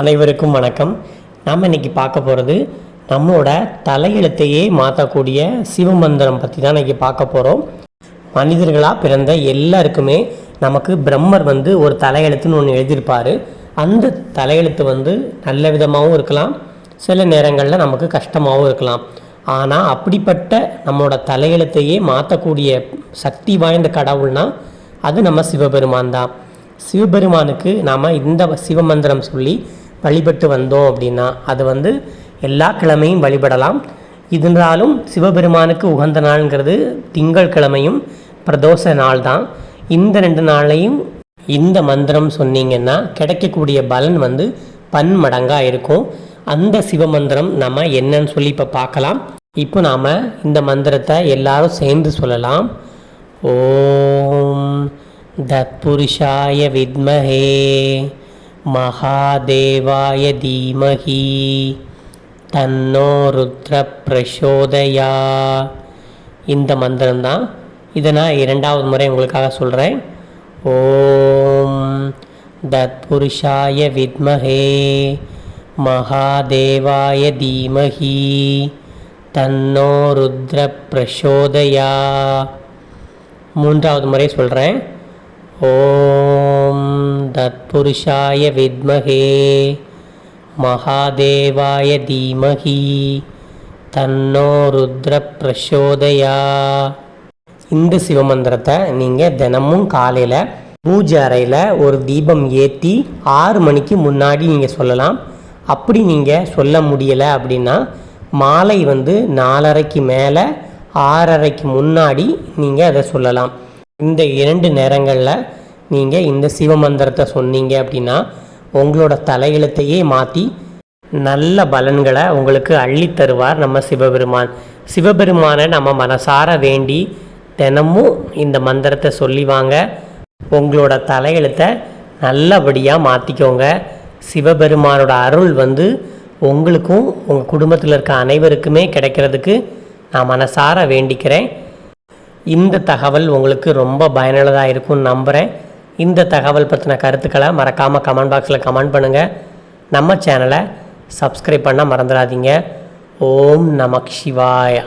அனைவருக்கும் வணக்கம். நம்ம இன்னைக்கு பார்க்க போகிறது நம்மளோட தலையெழுத்தையே மாற்றக்கூடிய சிவமந்திரம் பற்றி தான் இன்னைக்கு பார்க்க போகிறோம் மனிதர்களாக பிறந்த எல்லாருக்குமே நமக்கு பிரம்மர் வந்து ஒரு தலையெழுத்துன்னு ஒன்று எழுதியிருப்பார். அந்த தலையெழுத்து வந்து நல்ல விதமாகவும் இருக்கலாம். சில நேரங்களில் நமக்கு கஷ்டமாகவும் இருக்கலாம். ஆனால் அப்படிப்பட்ட நம்மளோட தலையெழுத்தையே மாற்றக்கூடிய சக்தி வாய்ந்த கடவுள்னா அது நம்ம சிவபெருமான் தான். சிவபெருமானுக்கு நாம் இந்த சிவமந்திரம் சொல்லி வழிபட்டு வந்தோம் அப்படின்னா அது வந்து எல்லா கிழமையும் வழிபடலாம். இதனாலும் சிவபெருமானுக்கு உகந்த நாள்ங்கிறது திங்கள் கிழமையும் பிரதோஷ நாள் தான் இந்த ரெண்டு நாளையும் இந்த மந்திரம் சொன்னீங்கன்னா கிடைக்கக்கூடிய பலன் வந்து பன்மடங்காக இருக்கும். அந்த சிவ மந்திரம் நம்ம என்னன்னு சொல்லி இப்போ பார்க்கலாம். இப்போ நாம் இந்த மந்திரத்தை எல்லாரும் சேர்ந்து சொல்லலாம். ஓம் தத்புருஷாய வித்மஹே. மகாதேவாய தீமஹி தன்னோ ருத்ர பிரசோதயா இந்த மந்திரம்தான். இதை நான் இரண்டாவது முறை உங்களுக்காக சொல்கிறேன் ஓம் தத்புருஷாய வித்மஹே மகாதேவாய தீமஹி தன்னோ ருத்ர பிரசோதயா மூன்றாவது முறை சொல்கிறேன் ஓம் தத்புருஷாய வித்மகே மகாதேவாய தீமகி தன்னோ ருத்ர பிரசோதயா இந்த சிவமந்திரத்தை நீங்கள் தினமும் காலையில் பூஜை அறையில் ஒரு தீபம் ஏற்றி ஆறு மணிக்கு முன்னாடி நீங்கள் சொல்லலாம். அப்படி நீங்கள் சொல்ல முடியலை அப்படின்னா மாலை வந்து நாலரைக்கு மேலே ஆறரைக்கு முன்னாடி நீங்கள் அதை சொல்லலாம். இந்த இரண்டு நேரங்களில் நீங்கள் இந்த சிவ மந்திரத்தை சொன்னீங்க அப்படின்னா உங்களோட தலையெழுத்தையே மாற்றி நல்ல பலன்களை உங்களுக்கு அள்ளி தருவார் நம்ம சிவபெருமான். சிவபெருமானை நம்ம மனசார வேண்டி தினமும் இந்த மந்திரத்தை சொல்லி வாங்க. உங்களோட தலையெழுத்தை நல்லபடியாக மாற்றிக்கோங்க சிவபெருமானோட அருள் வந்து உங்களுக்கும் உங்கள் குடும்பத்தில் இருக்க அனைவருக்குமே கிடைக்கிறதுக்கு நான் மனசார வேண்டிக்கிறேன். இந்த தகவல் உங்களுக்கு ரொம்ப பயனுள்ளதாக இருக்கும்னு நம்புகிறேன் இந்த தகவல் பற்றின கருத்துக்களை மறக்காமல் கமெண்ட் பாக்ஸில் கமெண்ட் பண்ணுங்கள் நம்ம சேனலை சப்ஸ்கிரைப் பண்ண மறந்துடாதீங்க. ஓம் நமக் சிவாயா.